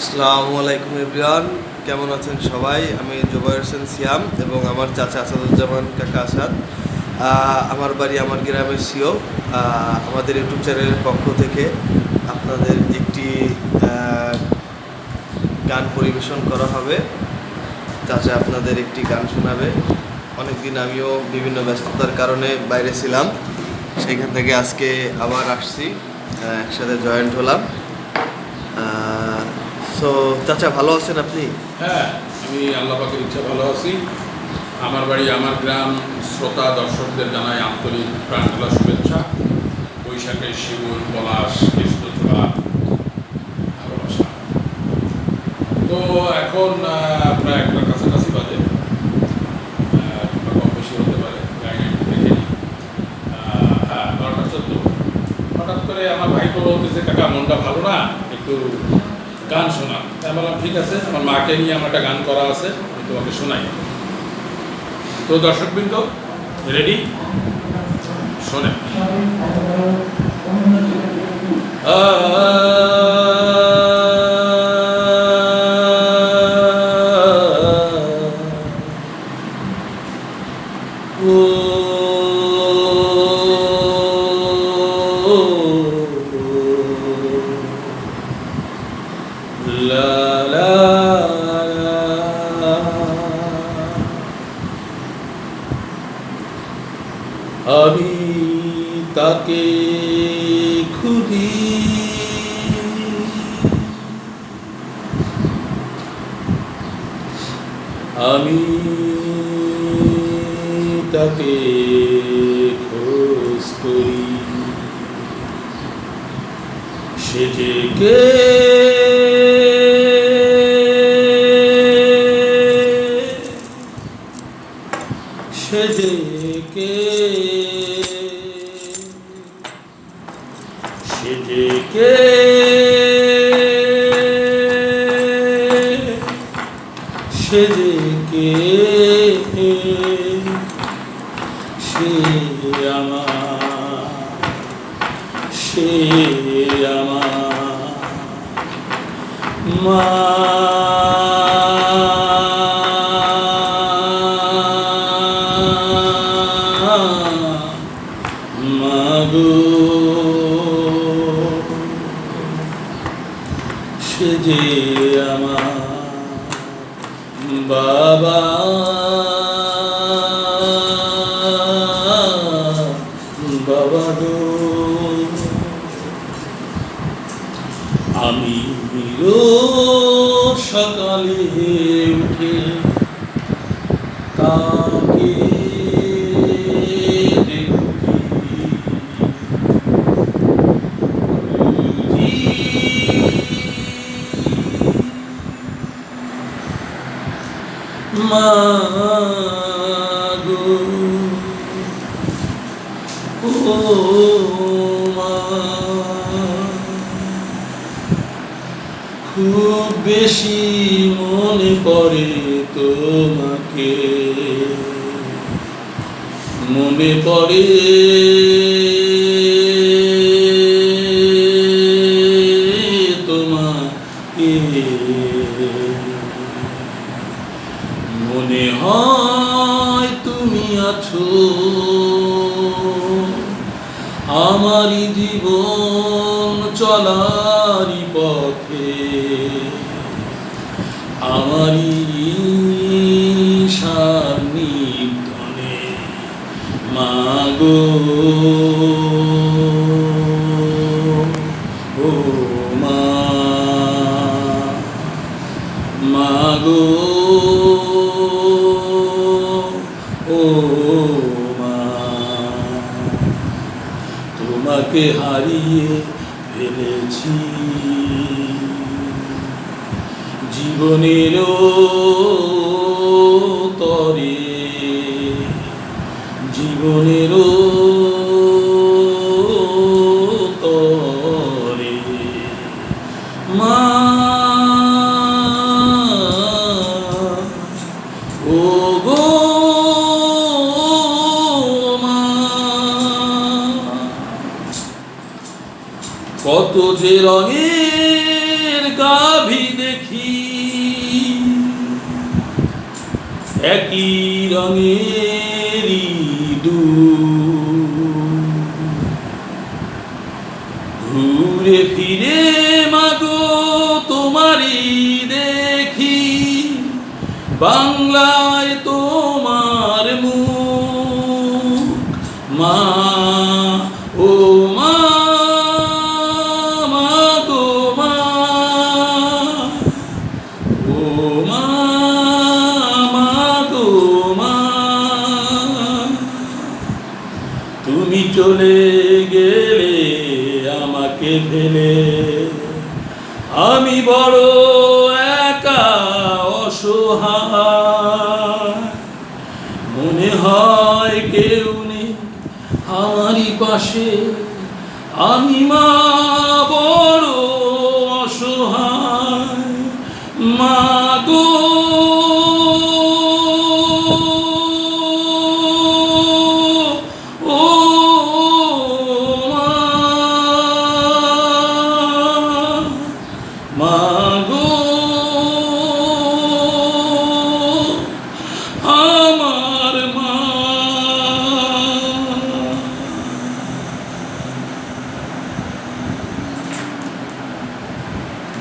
আসসালামু আলাইকুম এভরিওয়ান, কেমন আছেন সবাই? আমি জুবাইর হোসেন সিয়াম এবং আমার চাচা আসাদুজ্জামান কাকা আসাদ। আমার বাড়ি আমার গ্রামের সিও। আমাদের ইউটিউব চ্যানেলের পক্ষ থেকে আপনাদের একটি গান পরিবেশন করা হবে। চাচা আপনাদের একটি গান শোনাবে। অনেকদিন আমিও বিভিন্ন ব্যস্ততার কারণে বাইরে ছিলাম। সেইখান থেকে আজকে আবার আসছি একসাথে জয়েন্ট হলাম। সো চাচা, ভালো আছেন আপনি? হ্যাঁ আমি আল্লাহ ইচ্ছা ভালো আছি। আমার বাড়ি, আমার গ্রাম, শ্রোতা, দর্শকদের জানাই আন্তরিক প্রাণখোলা শুভেচ্ছা। বৈশাখের শিমুল, পলাশ কৃষ্ণচূড়া ভালোবাসা তো এখন প্রায় একটা কাছাকাছি বাজে। কম বেশি হতে পারে হ্যাঁ নটা চোদ্দ। হঠাৎ করে আমার ভাইপো বলতেছে, কাকা, মনটা ভালো না? একটু গান শোনা। আমি বললাম, ঠিক আছে, আমার মাকে নিয়ে আমার একটা গান করা আছে, আমি তোমাকে শোনাই। তো দর্শকবৃন্দ রেডি শোনে লা আমি তাকে খুঁজি। আমি তাকে খোঁজ করি। সে যে যে আমার বাবা বাবা গো। আমি সকালে উঠে তাকে মাগো ও খুব বেশি মনে পড়ে তোমাকে। মনে পড়ে তোমাকে। মনে হয় তুমি আছো। আমারই জীবন চলারই পথে। আমারই সান্নিধ্যনে মাগো। ও মাগো। ও মা তোমাকে হারিয়ে ফেলেছি। জীবনেরও তরে। জীবনেরও তরে। মা ও কত যে রঙের গাভী দেখি একই রঙেরই দুধ। ঘুরে ফিরে মাগো তোমারই দেখি বাংলায় তোমার মুখ মা চলে গেলে আমাকে ফেলে। আমি বড় একা অসহায়। মনে হয় কেউ নেই আমারই পাশে। আমি মা বড়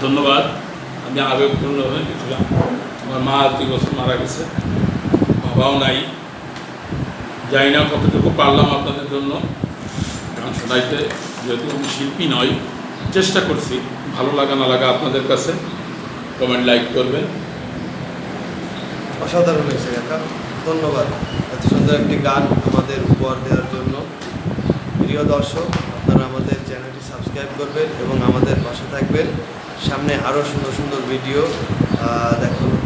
ধন্যবাদ। আমি আবেগপূর্ণ হয়ে গেছিলাম। আমার মা দুই বছর মারা গেছে। বাবাও নাই। জানি না কতটুকু পারলাম আপনাদের জন্য। গান শোনাইতে যেহেতু আমি শিল্পী নই, চেষ্টা করছি ভালো লাগা না লাগা আপনাদের কাছে। কমেন্ট লাইক করবেন। অসাধারণ হয়েছে কাকা। ধন্যবাদ। এত সুন্দর একটি গান আমাদের উপহার দেওয়ার জন্য। প্রিয় দর্শক, আপনারা আমাদের চ্যানেলটি সাবস্ক্রাইব করবেন এবং আমাদের পাশে থাকবেন। সামনে আরও সুন্দর সুন্দর ভিডিও দেখানো